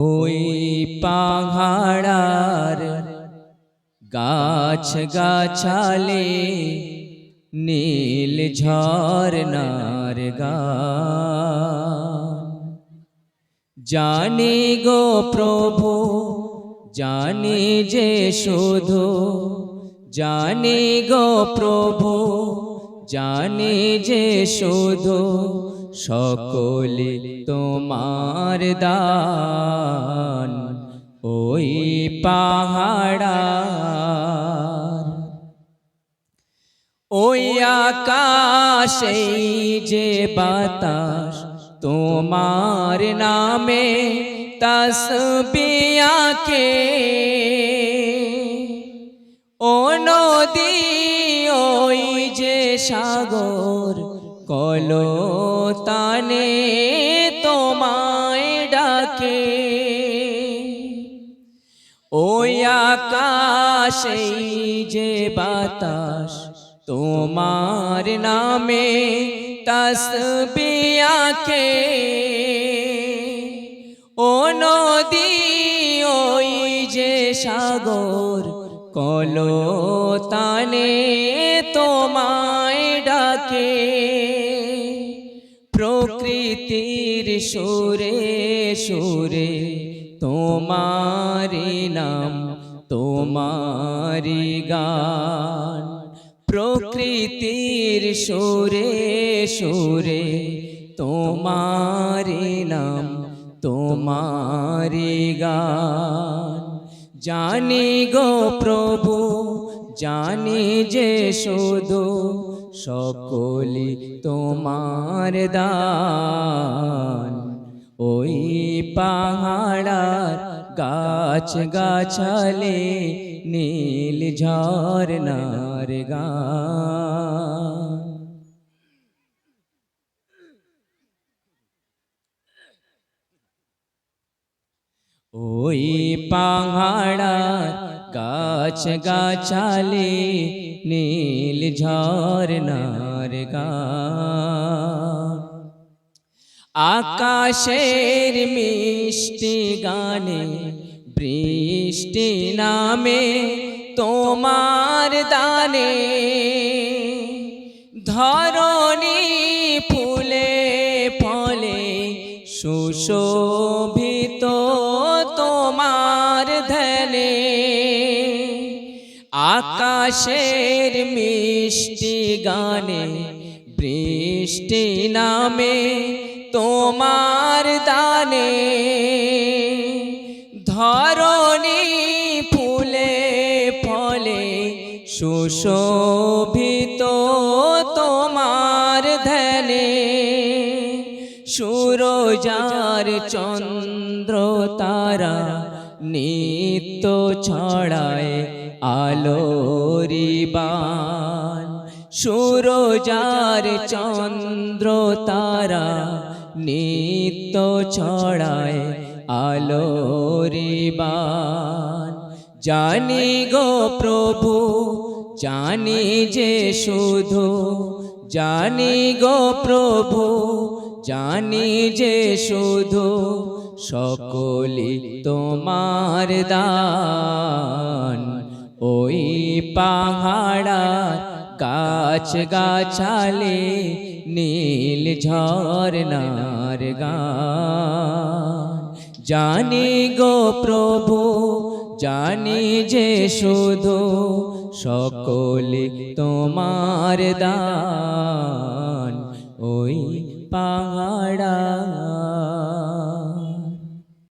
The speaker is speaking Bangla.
ওই পাহাড়ার গাছ গাছালে নীল ঝরনার গান। জানি গো প্রভু, জানি যে শুধু, জানি গো প্রভু, জানি যে শুধু সকলে তোমার দান। ওই পাহাড়া ওই আকাশে যে বাতাস তোমার নামে তসবিয়াকে। ও নদী, ওই যে সাগর কলো তানে তোমায় ডাকে। ওই আকাশে যে বাতাস তোমার নামে তসবিয়াকে ও নদী, ওই যে সাগর কলো তানে তোমায় ডাকে। প্রকৃতির সুরে সুরে তোমারি নাম তোমারি গান। প্রকৃতির সুরে সুরে তোমারি নাম তোমারি গান। জানি গো প্রভু, জানি যে শুধু সকলি তোমার দান। ওই পাহাড়ার গাছ গাছালে, নীল ঝরনার গান। ওই পাহাড়া গাছ গাছালে, নীল ঝরনার গান। আকাশের মিষ্টি গানে বৃষ্টি নামে তোমার দানে। ধরণী ফুলে ফলে সুশোভিত আকাশের মিষ্টি গানে, বৃষ্টি নামে তোমার দানে। ধরণী ফুলে ফলে সুশোভিত তোমার ধনে সুরজার চন্দ্র তারা নিত্য ছড়ায় আলোরি বান। সুরজার চন্দ্র তারা নিত্য ছড়ায় আলোরি বান। জানি গো প্রভু, জানি যে শুধু, জানি গো প্রভু জানি যে শুধু সকলি তোমার দান। ওই পাহাড়া গাছ গাছালে নীল ঝরনার গান। জানি গো প্রভু, জানি যে শুধু সকলে তোমার দান। ওই পাহাড়া